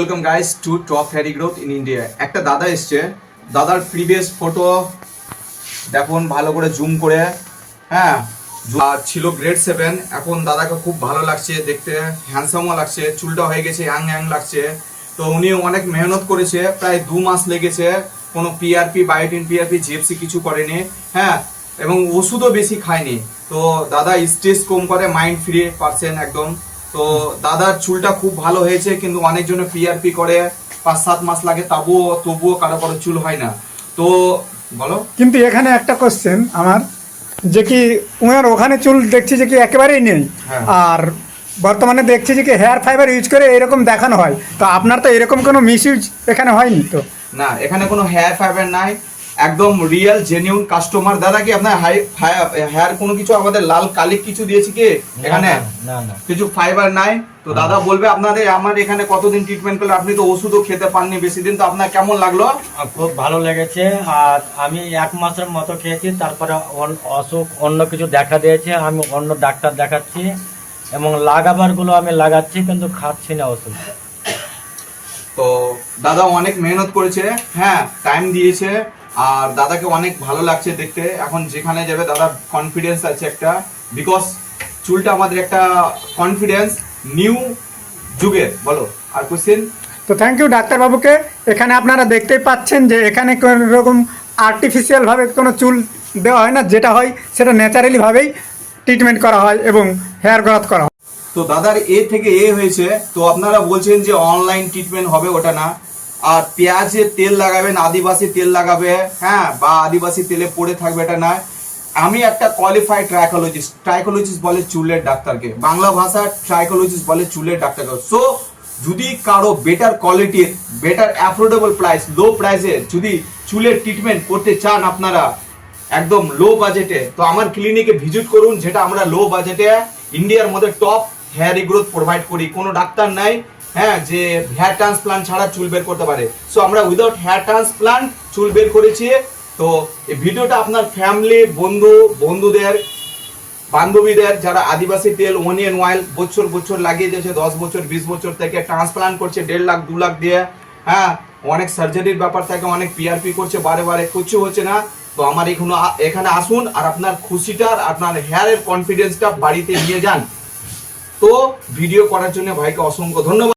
Welcome guys to top Harry growth in India একটা দাদা এসছে। দাদার প্রিভিয়াস ফটো দেখুন, ভালো করে জুম করে। হ্যাঁ আর ছিল গ্রেড সেভেন এখন দাদাকে খুব ভালো লাগছে, দেখতে হ্যান্ডসামও লাগছে, চুলটা হয়ে গেছে ইয়াং ইয়াং লাগছে। তো উনি অনেক মেহনত করেছে, প্রায় দু মাস লেগেছে। কোনো পিআরপি বায়োটিন পিআরপি জিএফসি কিছু করেনি। হ্যাঁ এবং ওষুধও বেশি খায়নি। তো দাদা স্ট্রেস কম করে মাইন্ড ফ্রি পারছেন একদম। তো দাদার চুলটা খুব ভালো হয়েছে কিন্তু অনেকজনে পিআরপি করে পাঁচ সাত মাস লাগে তবুও তবুও কারও কারও চুল হয় না। তো বলো। কিন্তু এখানে একটা কোশ্চেন আমার যে কি উনার ওখানে চুল দেখছি যে কি একেবারেই নেই হ্যাঁ। আর বর্তমানে দেখছি যে কি হেয়ার ফাইবার ইউজ করে এরকম দেখানো হয় তো আপনার তো এরকম কোনো মিস ইউজ এখানে হয়নি তো? না এখানে কোনো হেয়ার ফাইবার নাই একদম রিয়েল জেনিউন কাস্টমার দাদা কি আপনার হাই হেয়ার কোনো কিছু আমাদের লাল কালিক কিছু দিয়েছি কি এখানে? না না কিছু ফাইবার নাই? তো দাদা বলবে আপনাদের আমার এখানে কতদিন ট্রিটমেন্ট করলে আপনি তো ওষুধও খেতে পাননি বেশি দিন তো আপনার কেমন লাগল? খুব ভালো লেগেছে। আর আমি এক মাসের মতো খেয়েছি তারপরে অসুখ অন্য কিছু দেখা দিয়েছে আমি অন্য ডাক্তার দেখাচ্ছি। এবং লাগাবারগুলো আমি লাগাচ্ছি কিন্তু খাচ্ছি না ওষুধ। তো দাদা অনেক মেহনত করেছে। হ্যাঁ টাইম দিয়েছে। আর দাদাকে অনেক ভালো লাগছে দেখতে। এখন যেখানে যাবে দাদা কনফিডেন্স আছে একটা। বিকজ চুলটা আমাদের একটা কনফিডেন্স নিউ যুগের। বলো আর কোশ্চেন তো থ্যাংক ইউ ডাক্তারবাবুকে। এখানে আপনারা দেখতেই পাচ্ছেন যে এখানে কোনো রকম আর্টিফিশিয়ালভাবে কোনো চুল দেওয়া হয় না। যেটা হয় সেটা ন্যাচারালিভাবেই ট্রিটমেন্ট করা হয় এবং হেয়ার গ্রোথ করা হয়। তো দাদার এ থেকে এ হয়েছে। তো আপনারা বলছেন যে অনলাইন ট্রিটমেন্ট হবে ওটা না। আর পেঁয়াজের তেল লাগাবেন, আদিবাসী তেল লাগাবে হ্যাঁ বা আদিবাসী তেলে পড়ে থাকবে এটা না আমি একটা কোয়ালিফাইড ট্রাইকোলজিস্ট ট্রাইকোলজিস্ট বলে চুলের ডাক্তারকে, বাংলা ভাষা ট্রাইকোলজিস্ট বলে চুলের ডাক্তারকে। সো যদি কারও বেটার কোয়ালিটির বেটার অ্যাফোর্ডেবল প্রাইস লো প্রাইসে যদি চুলের ট্রিটমেন্ট করতে চান আপনারা, একদম লো বাজেটে তো আমার ক্লিনিকে ভিজিট করুন, যেটা আমরা লো বাজেটে ইন্ডিয়ার মধ্যে টপ হেয়ার গ্রোথ প্রোভাইড করি। কোনো ডাক্তার নাই হ্যাঁ যে হেয়ার ট্রান্সপ্লান্ট ছাড়া চুল বের করতে পারে। সো আমরা উইদাউট হেয়ার ট্রান্সপ্লান্ট চুল বের করেছি। তো, এই ভিডিওটা আপনার ফ্যামিলি বন্ধু, বন্ধুদের, বান্ধবীদের, যারা আদিবাসী তেল অনিয়ন অয়েল বছর বছর লাগিয়ে দিয়েছে, দশ বছর, বিশ বছর থেকে ট্রান্সপ্লান্ট করছে, দেড় লাখ, দু লাখ দিয়ে। হ্যাঁ অনেক সার্জারির ব্যাপার থাকে, অনেক পিআরপি করছে, বারে বারে কিছু হচ্ছে না। তো, আমার এখানে এখানে আসুন আর আপনার খুশিটা আর আপনার হেয়ারের কনফিডেন্সটা বাড়িতে নিয়ে যান। তো ভিডিও করার জন্য ভাইকে অসংখ্য ধন্যবাদ।